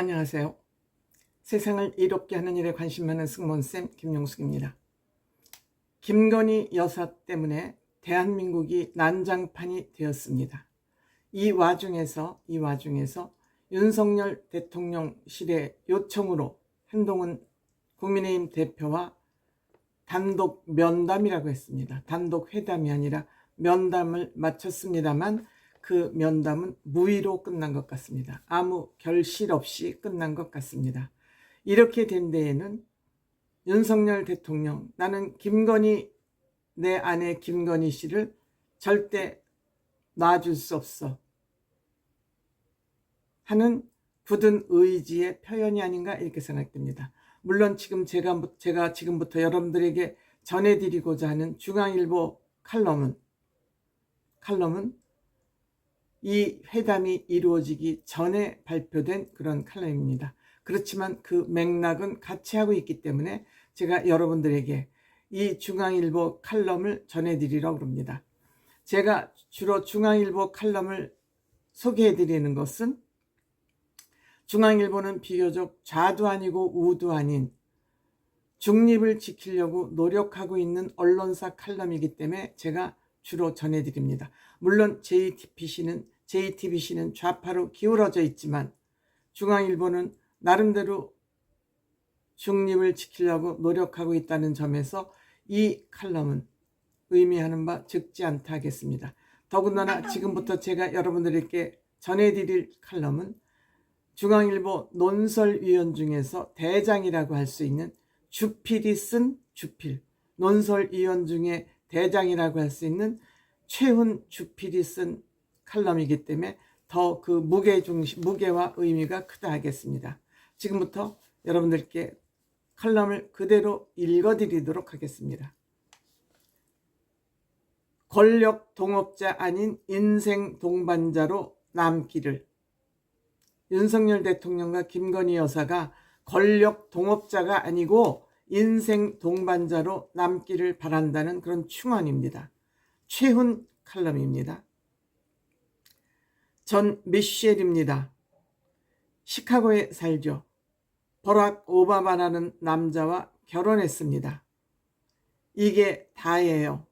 안녕하세요. 세상을 이롭게 하는 일에 관심 많은 승무원쌤 김용숙입니다. 김건희 여사 때문에 대한민국이 난장판이 되었습니다. 이 와중에서, 이 와중에서 윤석열 대통령실의 요청으로 한동훈 국민의힘 대표와 단독 면담이라고 했습니다. 단독 회담이 아니라 면담을 마쳤습니다만 그 면담은 무의로 끝난 것 같습니다. 아무 결실 없이 끝난 것 같습니다. 이렇게 된 데에는 윤석열 대통령, 나는 김건희, 내 아내 김건희 씨를 절대 놔줄 수 없어. 하는 굳은 의지의 표현이 아닌가 이렇게 생각됩니다. 물론 지금 제가, 제가 지금부터 여러분들에게 전해드리고자 하는 중앙일보 칼럼은, 칼럼은 이 회담이 이루어지기 전에 발표된 그런 칼럼입니다. 그렇지만 그 맥락은 같이 하고 있기 때문에 제가 여러분들에게 이 중앙일보 칼럼을 전해드리려고 합니다. 제가 주로 중앙일보 칼럼을 소개해드리는 것은 중앙일보는 비교적 좌도 아니고 우도 아닌 중립을 지키려고 노력하고 있는 언론사 칼럼이기 때문에 제가 주로 전해드립니다. 물론 JTBC는, JTBC는 좌파로 기울어져 있지만 중앙일보는 나름대로 중립을 지키려고 노력하고 있다는 점에서 이 칼럼은 의미하는 바 적지 않다 하겠습니다. 더군다나 지금부터 제가 여러분들에게 전해드릴 칼럼은 중앙일보 논설위원 중에서 대장이라고 할 수 있는 주필이 쓴 주필, 논설위원 중에 대장이라고 할 수 있는 최훈 주필이 쓴 칼럼이기 때문에 더 그 무게 중심, 무게와 의미가 크다 하겠습니다. 지금부터 여러분들께 칼럼을 그대로 읽어드리도록 하겠습니다. 권력 동업자 아닌 인생 동반자로 남기를 윤석열 대통령과 김건희 여사가 권력 동업자가 아니고 인생 동반자로 남기를 바란다는 그런 충언입니다. 최훈 칼럼입니다. 전 미셸입니다. 시카고에 살죠. 버락 오바마라는 남자와 결혼했습니다. 이게 다예요.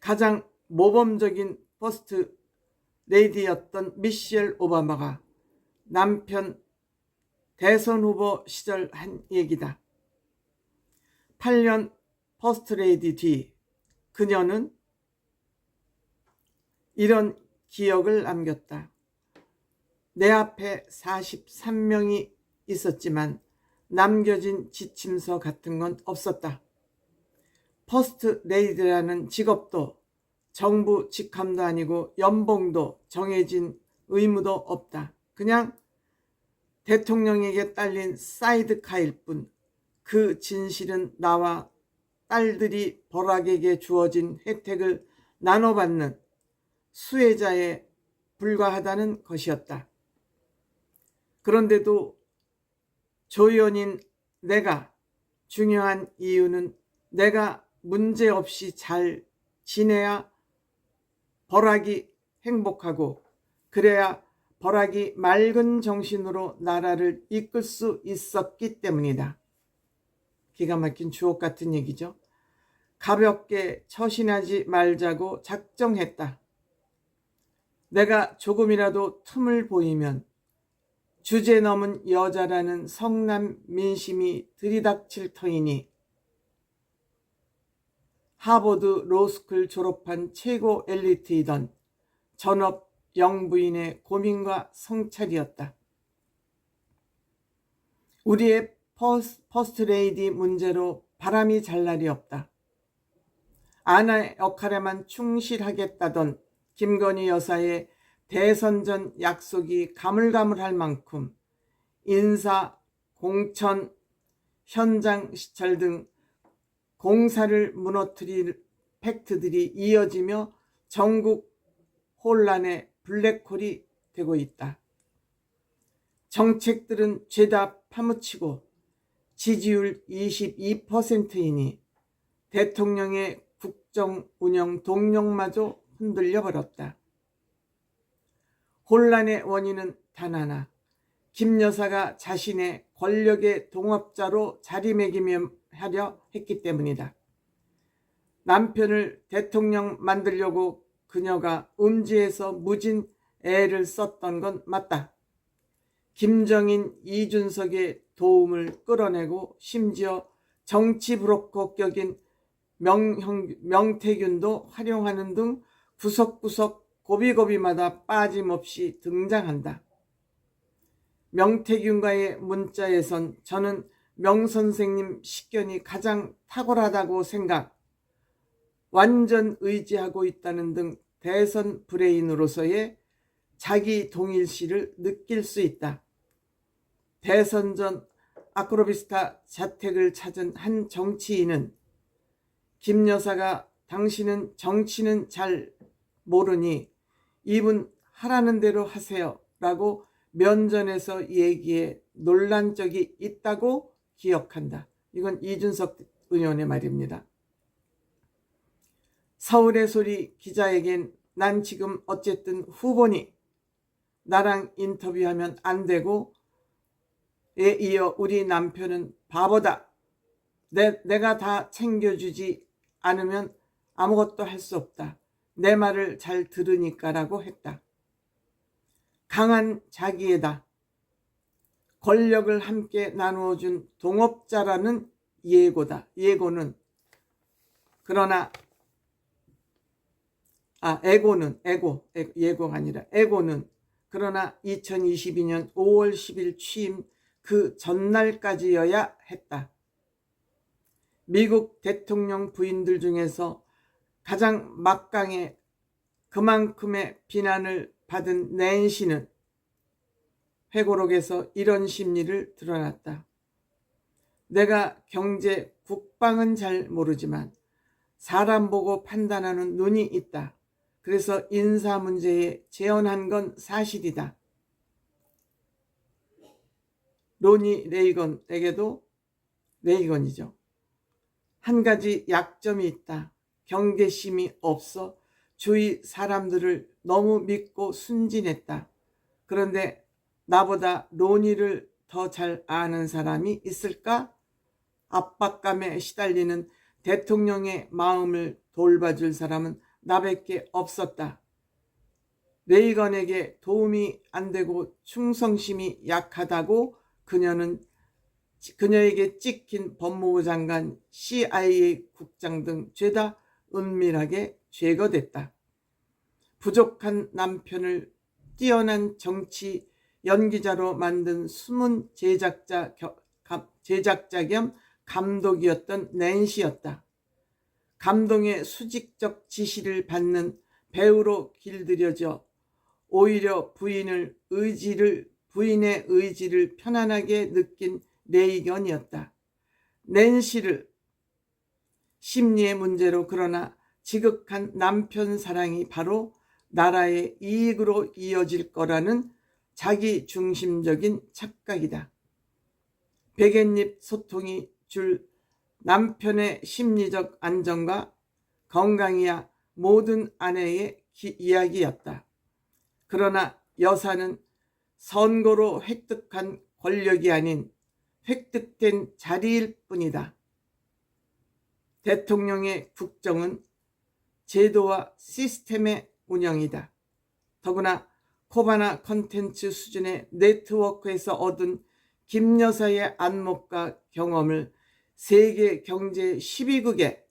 가장 모범적인 퍼스트 레이디였던 미셸 오바마가 남편 대선 후보 시절 한 얘기다. 8년 퍼스트 레이디 뒤 그녀는 이런 기억을 남겼다. 내 앞에 43명이 있었지만 남겨진 지침서 같은 건 없었다. 퍼스트 레이드라는 직업도 정부 직함도 아니고 연봉도 정해진 의무도 없다. 그냥 대통령에게 딸린 사이드카일 뿐 그 진실은 나와 딸들이 버락에게 주어진 혜택을 나눠받는 수혜자에 불과하다는 것이었다. 그런데도 조연인 내가 중요한 이유는 내가 문제없이 잘 지내야 버락이 행복하고 그래야 버락이 맑은 정신으로 나라를 이끌 수 있었기 때문이다. 기가 막힌 주옥 같은 얘기죠. 가볍게 처신하지 말자고 작정했다. 내가 조금이라도 틈을 보이면 주제 넘은 여자라는 성남 민심이 들이닥칠 터이니 하버드 로스쿨 졸업한 최고 엘리트이던 전업 영부인의 고민과 성찰이었다. 우리의 퍼스, 퍼스트레이디 문제로 바람이 잘 날이 없다. 아나 역할에만 충실하겠다던 김건희 여사의 대선 전 약속이 가물가물할 만큼 인사, 공천, 현장 시찰 등 공사를 무너뜨릴 팩트들이 이어지며 전국 혼란의 블랙홀이 되고 있다. 정책들은 죄다 파묻히고 지지율 22%이니 대통령의 국정 운영 동력마저 흔들려 버렸다. 혼란의 원인은 단 하나. 김 여사가 자신의 권력의 동업자로 자리매김 하려 했기 때문이다. 남편을 대통령 만들려고 그녀가 음지에서 무진 애를 썼던 건 맞다. 김정인, 이준석의 도움을 끌어내고 심지어 정치 브로커 격인 명형, 명태균도 활용하는 등 구석구석 고비고비마다 빠짐없이 등장한다. 명태균과의 문자에선 저는 명 선생님 식견이 가장 탁월하다고 생각, 완전 의지하고 있다는 등 대선 브레인으로서의 자기 동일시를 느낄 수 있다. 대선 전 아크로비스타 자택을 찾은 한 정치인은 김 여사가 당신은 정치는 잘 모르니 이분 하라는 대로 하세요 라고 면전에서 얘기해 논란 적이 있다고 기억한다. 이건 이준석 의원의 말입니다. 서울의 소리 기자에겐 난 지금 어쨌든 후보니 나랑 인터뷰하면 안 되고 에 이어 우리 남편은 바보다. 내, 내가 다 챙겨주지 않으면 아무것도 할 수 없다. 내 말을 잘 들으니까라고 했다. 강한 자기애다. 권력을 함께 나누어준 동업자라는 예고다. 예고는 그러나 아 에고는 에고, 예고가 아니라 에고는 그러나 2022년 5월 10일 취임 그 전날까지여야 했다. 미국 대통령 부인들 중에서 가장 막강해 그만큼의 비난을 받은 낸시는 회고록에서 이런 심리를 드러났다. 내가 경제, 국방은 잘 모르지만 사람 보고 판단하는 눈이 있다. 그래서 인사 문제에 재현한 건 사실이다. 로니 레이건에게도 레이건이죠. 한 가지 약점이 있다. 경계심이 없어 주위 사람들을 너무 믿고 순진했다. 그런데 나보다 로니를 더 잘 아는 사람이 있을까? 압박감에 시달리는 대통령의 마음을 돌봐줄 사람은 나밖에 없었다. 레이건에게 도움이 안 되고 충성심이 약하다고 그녀는 그녀에게 찍힌 법무부 장관, CIA 국장 등 죄다 은밀하게 제거됐다. 부족한 남편을 뛰어난 정치 연기자로 만든 숨은 제작자, 제작자 겸 감독이었던 낸시였다. 감동의 수직적 지시를 받는 배우로 길들여져 오히려 부인을 의지를 부인의 의지를 편안하게 느낀 레이건이었다. 낸시를 심리의 문제로 그러나 지극한 남편 사랑이 바로 나라의 이익으로 이어질 거라는 자기 중심적인 착각이다. 백엔잎 소통이 줄 남편의 심리적 안정과 건강이야 모든 아내의 기, 이야기였다. 그러나 여사는 선거로 획득한 권력이 아닌 획득된 자리일 뿐이다. 대통령의 국정은 제도와 시스템의 운영이다. 더구나 코바나 컨텐츠 수준의 네트워크에서 얻은 김 여사의 안목과 경험을 세계 경제 12국의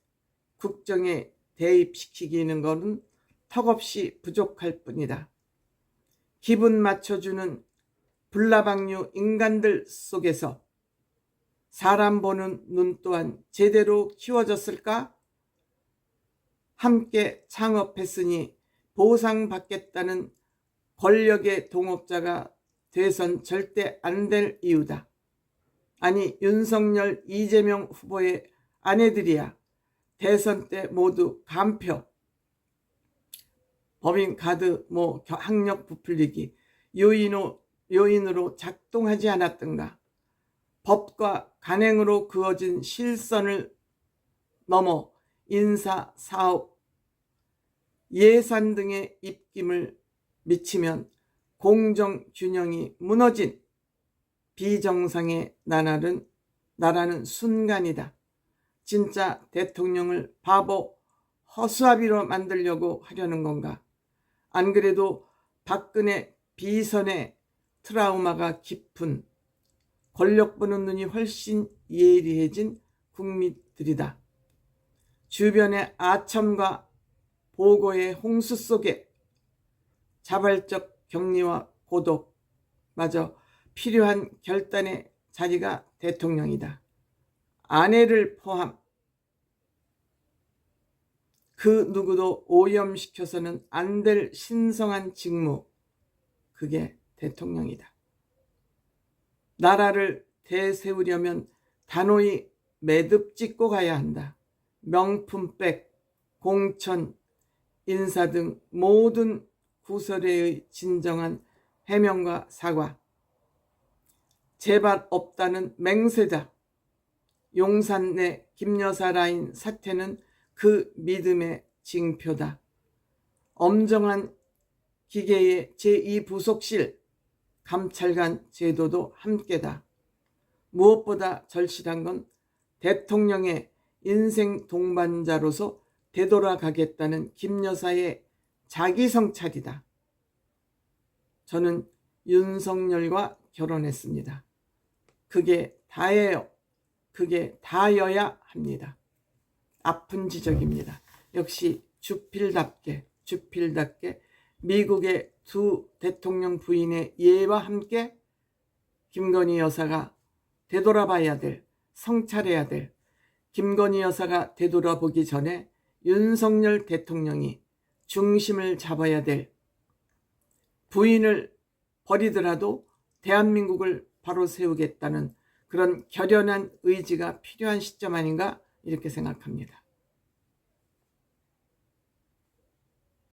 국정에 대입시키기는 것은 턱없이 부족할 뿐이다. 기분 맞춰주는 불나방류 인간들 속에서 사람 보는 눈 또한 제대로 키워졌을까? 함께 창업했으니 보상받겠다는 권력의 동업자가 돼선 절대 안 될 이유다. 아니 윤석열 이재명 후보의 아내들이야. 대선 때 모두 간표. 법인 카드 뭐 학력 부풀리기. 요인으로, 요인으로 작동하지 않았던가. 법과 간행으로 그어진 실선을 넘어 인사, 사업, 예산 등의 입김을 미치면 공정 균형이 무너진 비정상의 나라는 나라는 순간이다. 진짜 대통령을 바보 허수아비로 만들려고 하려는 건가? 안 그래도 박근혜 비선의 트라우마가 깊은 권력 보는 눈이 훨씬 예리해진 국민들이다. 주변의 아첨과 보고의 홍수 속에 자발적 격리와 고독, 마저 필요한 결단의 자리가 대통령이다. 아내를 포함 그 누구도 오염시켜서는 안 될 신성한 직무, 그게 대통령이다. 나라를 대세우려면 단호히 매듭 짓고 가야 한다. 명품백, 공천, 인사 등 모든 구설회의 진정한 해명과 사과. 제발 없다는 맹세다. 용산 내 김여사 라인 사태는 그 믿음의 징표다. 엄정한 기계의 제2부속실 감찰관 제도도 함께다. 무엇보다 절실한 건 대통령의 인생 동반자로서 되돌아가겠다는 김 여사의 자기 성찰이다. 저는 윤석열과 결혼했습니다. 그게 다예요. 그게 다여야 합니다. 아픈 지적입니다. 역시 주필답게 주필답게 미국의 두 대통령 부인의 예와 함께 김건희 여사가 되돌아봐야 될 성찰해야 될 김건희 여사가 되돌아보기 전에 윤석열 대통령이 중심을 잡아야 될 부인을 버리더라도 대한민국을 바로 세우겠다는 그런 결연한 의지가 필요한 시점 아닌가 이렇게 생각합니다.